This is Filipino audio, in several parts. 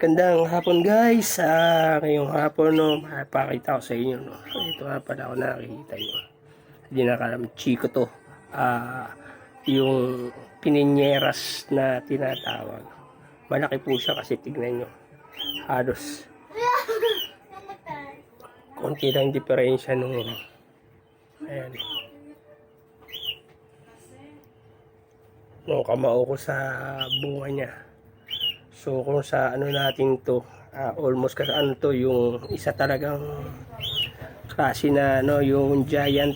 Gandang hapon guys. Ah, ngayong hapon no, mapakita ko sa inyo no. Ito nga pala ako nakikita nyo. Hindi nakalam chiko to. Ah, yung pininyeras na tinatawag. Malaki po siya kasi tignan nyo. Halos konti lang diferensya nung ayan. Nung kamao ko sa bunga niya. So kung sa ano natin to, ah, almost kasi ano to, yung isa talagang klase na ano, yung giant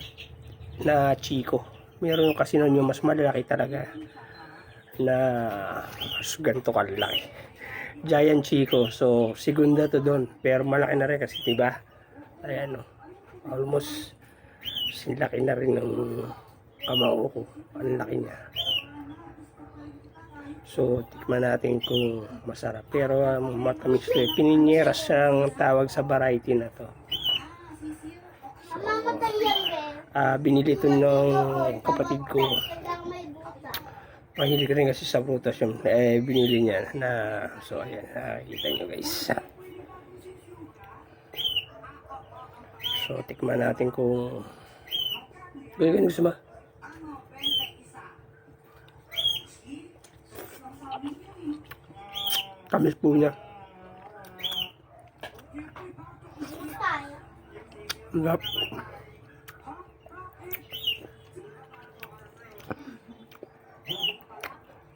na chico. Meron kasi nun yung mas malaki talaga na mas ganito kalaki. Giant chico. So segunda to doon. Pero malaki na rin kasi 'di ba? Ayan o. Almost silaki na rin ng kamao ko. Ang laki niya. So, tikman natin kung masarap. Pero um, matamis to. eh. Pininyeras ang tawag sa variety na to. Ben. Ah, binili to ng kapatid ko. Mahilig rin kasi sa prutas yun. Eh, binili niya na, so ayan, nakikita nyo guys. So, tikman natin kung, gawin gusto ba? Tamis po niya. Sarap.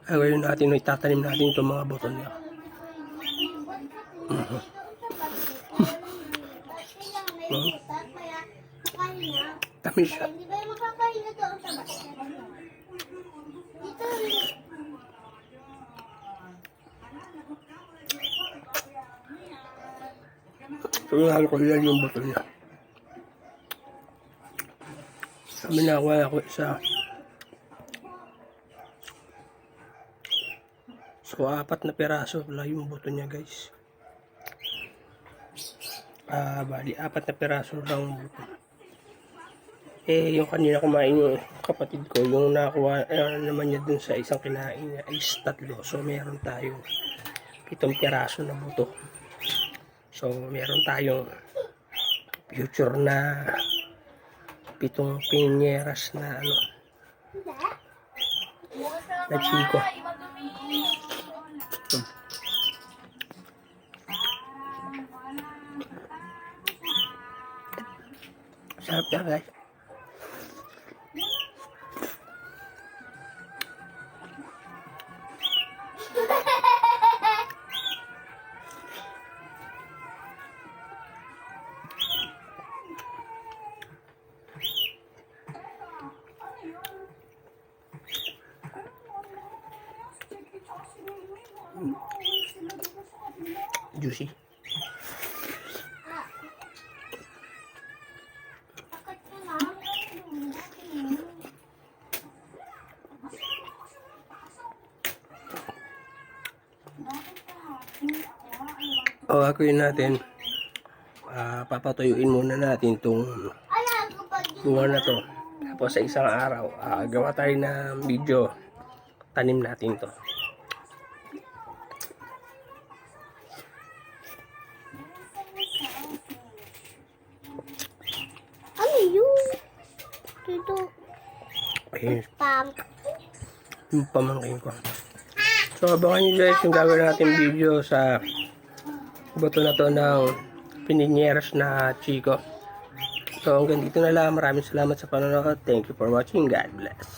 Ay, ngayon natin, itatanim natin itong mga buto niya. Kakain na. Tamis siya. Hindi ba yung makakain na doon sa basket? Dito, Yung alcohol yan yung buto niya. Sabi na ako, ako isa. So, apat na peraso pala yung buto niya, guys. Ah, bali, apat na peraso lang yung buto. Eh, yung kanina kumain yung kapatid ko, yung nakuha eh, naman niya dun sa isang kinain niya is tatlo. So, meron tayong pitong peraso na buto. So, meron tayong future na pitong pinyeras na ano, na chiko. Hmm. Sarap na guys. Juicy. O, gagawin natin. Ah, papatuyuin muna natin itong bunga na to. Tapos sa isang araw, ah, gawa tayo ng video. Tanim natin to. Ayun, Pam. yung pamangkin ko. So, abangan nyo guys yung gagawin natin video sa buto na to ng pininyeras na chiko. So, hanggang dito na lang. Maraming salamat sa panonood. Thank you for watching. God bless.